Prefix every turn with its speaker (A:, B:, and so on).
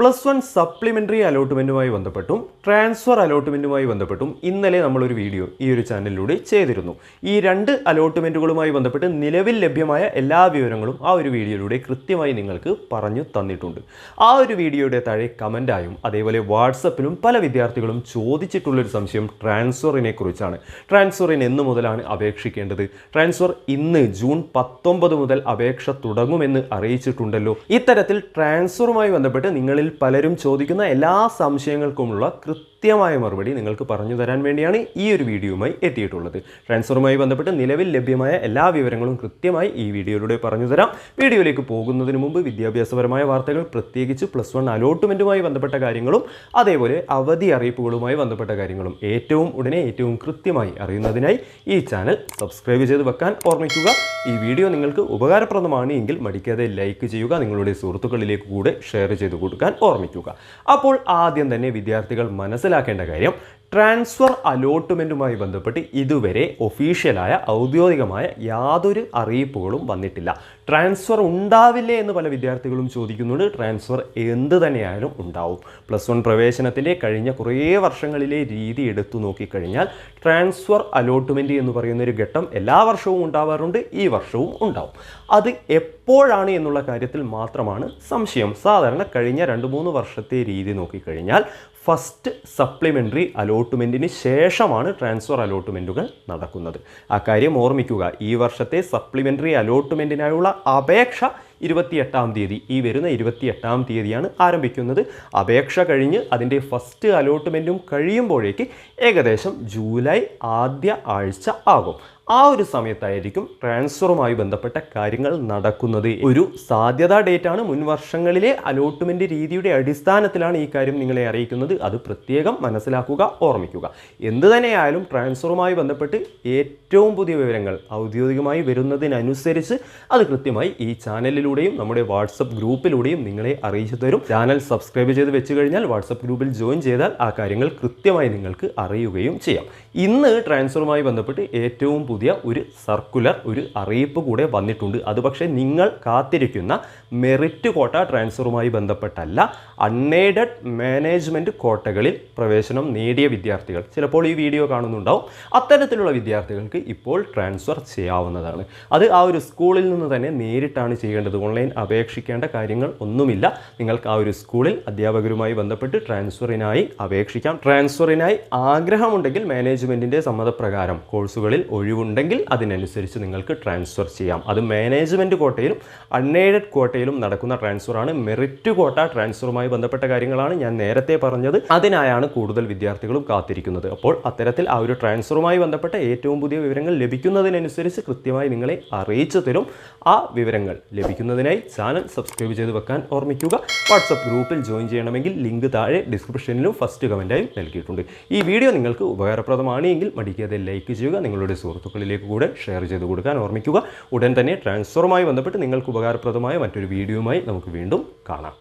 A: Plus one supplementary അലോട്ട്മെന്റുമായി ബന്ധപ്പെട്ടും transfer അലോട്ട്മെന്റുമായി ബന്ധപ്പെട്ടും ഇന്നലെ നമ്മളൊരു വീഡിയോ ഈ ഒരു ചാനലിലൂടെ ചെയ്തിരുന്നു. ഈ രണ്ട് അലോട്ട്മെന്റുകളുമായി ബന്ധപ്പെട്ട് നിലവിൽ ലഭ്യമായ എല്ലാ വിവരങ്ങളും ആ ഒരു വീഡിയോയിലൂടെ കൃത്യമായി നിങ്ങൾക്ക് പറഞ്ഞു തന്നിട്ടുണ്ട്. ആ ഒരു വീഡിയോയുടെ താഴെ കമന്റായും അതേപോലെ വാട്സപ്പിലും പല വിദ്യാർത്ഥികളും ചോദിച്ചിട്ടുള്ളൊരു സംശയം ട്രാൻസ്ഫറിനെ കുറിച്ചാണ്. ട്രാൻസ്ഫറിന് എന്ന് മുതലാണ് അപേക്ഷിക്കേണ്ടത്? ട്രാൻസ്ഫർ ഇന്ന് ജൂൺ പത്തൊമ്പത് മുതൽ അപേക്ഷ തുടങ്ങുമെന്ന് അറിയിച്ചിട്ടുണ്ടല്ലോ. ഇത്തരത്തിൽ ട്രാൻസ്ഫറുമായി ബന്ധപ്പെട്ട് നിങ്ങളിൽ പലരും ചോദിക്കുന്ന എല്ലാ സംശയങ്ങൾക്കുമുള്ള കൃത്യമായ മറുപടി നിങ്ങൾക്ക് പറഞ്ഞു തരാൻ വേണ്ടിയാണ് ഈ ഒരു വീഡിയോയുമായി എത്തിയിട്ടുള്ളത്. ട്രാൻസ്ഫറുമായി ബന്ധപ്പെട്ട് നിലവിൽ ലഭ്യമായ എല്ലാ വിവരങ്ങളും കൃത്യമായി ഈ വീഡിയോയിലൂടെ പറഞ്ഞു തരാം. വീഡിയോയിലേക്ക് പോകുന്നതിന് മുമ്പ് വിദ്യാഭ്യാസപരമായ വാർത്തകൾ പ്രത്യേകിച്ച് പ്ലസ് വൺ അലോട്ട്മെന്റുമായി ബന്ധപ്പെട്ട കാര്യങ്ങളും അതേപോലെ അവധി അറിയിപ്പുകളുമായി ബന്ധപ്പെട്ട കാര്യങ്ങളും ഏറ്റവും ഉടനെ ഏറ്റവും കൃത്യമായി അറിയുന്നതിനായി ഈ ചാനൽ സബ്സ്ക്രൈബ് ചെയ്ത് വെക്കാൻ ഓർമ്മിക്കുക. ഈ വീഡിയോ നിങ്ങൾക്ക് ഉപകാരപ്രദമാണ് എങ്കിൽ മടിക്കാതെ ലൈക്ക് ചെയ്യുക നിങ്ങളുടെ സുഹൃത്തുക്കളിലേക്ക് കൂടെ ഷെയർ ചെയ്ത് കൊടുക്കാൻ ഓർമ്മിക്കുക. അപ്പോൾ ആദ്യം തന്നെ വിദ്യാർത്ഥികൾ മനസ്സിലാക്കേണ്ട കാര്യം ട്രാൻസ്ഫർ അലോട്ട്മെന്റുമായി ബന്ധപ്പെട്ട് ഇതുവരെ ഒഫീഷ്യലായ ഔദ്യോഗികമായ യാതൊരു അറിയിപ്പുകളും വന്നിട്ടില്ല. ട്രാൻസ്ഫർ ഉണ്ടാവില്ലേ എന്ന് പല വിദ്യാർത്ഥികളും ചോദിക്കുന്നുണ്ട്. ട്രാൻസ്ഫർ എന്ത് തന്നെയായാലും ഉണ്ടാവും. പ്ലസ് വൺ പ്രവേശനത്തിലെ കഴിഞ്ഞ കുറേ വർഷങ്ങളിലെ രീതി എടുത്തു നോക്കിക്കഴിഞ്ഞാൽ ട്രാൻസ്ഫർ അലോട്ട്മെന്റ് എന്ന് പറയുന്നൊരു ഘട്ടം എല്ലാ വർഷവും ഉണ്ടാവാറുണ്ട് ഈ വർഷവും ഉണ്ടാവും. അത് എപ്പോഴാണ് എന്നുള്ള കാര്യത്തിൽ മാത്രമാണ് സംശയം. സാധാരണ കഴിഞ്ഞ രണ്ട് മൂന്ന് വർഷത്തെ രീതി നോക്കിക്കഴിഞ്ഞാൽ ഫസ്റ്റ് സപ്ലിമെന്ററി അലോട്ട്മെന്റിന് ശേഷമാണ് ട്രാൻസ്ഫർ അലോട്ട്മെന്റുകൾ നടക്കുന്നത്. ആ കാര്യം ഓർമ്മിക്കുക ഈ വർഷത്തെ സപ്ലിമെന്ററി അലോട്ട്മെന്റിനായുള്ള അപേക്ഷ ഇരുപത്തിയെട്ടാം തീയതി. ഈ വരുന്ന ഇരുപത്തിയെട്ടാം തീയതിയാണ് ആരംഭിക്കുന്നത്. അപേക്ഷ കഴിഞ്ഞ് അതിന്റെ ഫസ്റ്റ് അലോട്ട്മെന്റും കഴിയുമ്പോഴേക്ക് ഏകദേശം ജൂലൈ ആദ്യ ആഴ്ച ആകും. ആ ഒരു സമയത്തായിരിക്കും ട്രാൻസ്ഫറുമായി ബന്ധപ്പെട്ട കാര്യങ്ങൾ നടക്കുന്നത്. ഒരു സാധ്യതാ ഡേറ്റ് ആണ് മുൻ വർഷങ്ങളിലെ അലോട്ട്മെന്റ് രീതിയുടെ അടിസ്ഥാനത്തിലാണ് ഈ കാര്യം നിങ്ങളെ അറിയിക്കുന്നത്. അത് പ്രത്യേകം മനസ്സിലാക്കുക ഓർമ്മിക്കുക. എന്ത് തന്നെയായാലും ട്രാൻസ്ഫറുമായി ബന്ധപ്പെട്ട് ഏറ്റവും പുതിയ വിവരങ്ങൾ ഔദ്യോഗികമായി വരുന്നതിനനുസരിച്ച് അത് കൃത്യമായി ഈ ചാനലിലൂടെയും നമ്മുടെ വാട്സപ്പ് ഗ്രൂപ്പിലൂടെയും നിങ്ങളെ അറിയിച്ചു തരും. ചാനൽ സബ്സ്ക്രൈബ് ചെയ്ത് വെച്ച് കഴിഞ്ഞാൽ വാട്സപ്പ് ഗ്രൂപ്പിൽ ജോയിൻ ചെയ്താൽ ആ കാര്യങ്ങൾ കൃത്യമായി നിങ്ങൾക്ക് അറിയുകയും ചെയ്യാം. ഇന്ന് ട്രാൻസ്ഫറുമായി ബന്ധപ്പെട്ട് ഏറ്റവും പുതിയ ഒരു സർക്കുലർ ഒരു അറിയിപ്പ് കൂടെ വന്നിട്ടുണ്ട്. അത് പക്ഷേ നിങ്ങൾ കാത്തിരിക്കുന്ന മെറിറ്റ് കോട്ട ട്രാൻസ്ഫറുമായി ബന്ധപ്പെട്ടല്ല അൺഎയ്ഡഡ് മാനേജ്മെന്റ് കോട്ടകളിൽ പ്രവേശനം നേടിയ വിദ്യാർത്ഥികൾ. ചിലപ്പോൾ ഈ വീഡിയോ കാണുന്നുണ്ടാവും. അത്തരത്തിലുള്ള വിദ്യാർത്ഥികൾക്ക് ഇപ്പോൾ ട്രാൻസ്ഫർ ചെയ്യാവുന്നതാണ്. അത് ആ ഒരു സ്കൂളിൽ നിന്ന് തന്നെ നേരിട്ടാണ് ചെയ്യേണ്ടത്. ഓൺലൈൻ അപേക്ഷിക്കേണ്ട കാര്യങ്ങൾ ഒന്നുമില്ല. നിങ്ങൾക്ക് ആ ഒരു സ്കൂളിൽ അധ്യാപകരുമായി ബന്ധപ്പെട്ട് ട്രാൻസ്ഫറിനായി അപേക്ഷിക്കാം. ട്രാൻസ്ഫറിനായി ആഗ്രഹമുണ്ടെങ്കിൽ മാനേജ്മെന്റിന്റെ സമ്മതപ്രകാരം കോഴ്സുകളിൽ ഒഴിവുണ്ടെങ്കിൽ അതിനനുസരിച്ച് നിങ്ങൾക്ക് ട്രാൻസ്ഫർ ചെയ്യാം. അത് മാനേജ്മെന്റ് കോട്ടയിലും അൺഎയ്ഡഡ് കോട്ടയിലും നടക്കുന്ന ട്രാൻസ്ഫറാണ് മെറിറ്റ് കോട്ട ട്രാൻസ്ഫറുമായി ബന്ധപ്പെട്ട കാര്യങ്ങളാണ് ഞാൻ നേരത്തെ പറഞ്ഞത്. അതിനായാണ് കൂടുതൽ വിദ്യാർത്ഥികളും കാത്തിരിക്കുന്നത്. അപ്പോൾ അത്തരത്തിൽ ആ ഒരു ട്രാൻസ്ഫറുമായി ബന്ധപ്പെട്ട ഏറ്റവും പുതിയ വിവരങ്ങൾ ലഭിക്കുന്നതിനനുസരിച്ച് കൃത്യമായി നിങ്ങളെ അറിയിച്ചു തരും. ആ വിവരങ്ങൾ ലഭിക്കുന്നതിനായി ചാനൽ സബ്സ്ക്രൈബ് ചെയ്ത് വെക്കാൻ ഓർമ്മിക്കുക. വാട്സപ്പ് ഗ്രൂപ്പിൽ ജോയിൻ ചെയ്യണമെങ്കിൽ ലിങ്ക് താഴെ ഡിസ്ക്രിപ്ഷനിലും ഫസ്റ്റ് കമന്റായും നൽകിയിട്ടുണ്ട്. ഈ വീഡിയോ നിങ്ങൾക്ക് ഉപകാരപ്രദമാണ് എങ്കിൽ മടിക്കാതെ ലൈക്ക് ചെയ്യുക. നിങ്ങളുടെ സുഹൃത്തുക്കളിലേക്ക് കൂടെ ഷെയർ ചെയ്ത് കൊടുക്കാൻ ഓർമ്മിക്കുക. ഉടൻ തന്നെ ട്രാൻസ്ഫറുമായി ബന്ധപ്പെട്ട് നിങ്ങൾക്ക് ഉപകാരപ്രദമായ മറ്റൊരു വീഡിയോയുമായി നമുക്ക് വീണ്ടും കാണാം.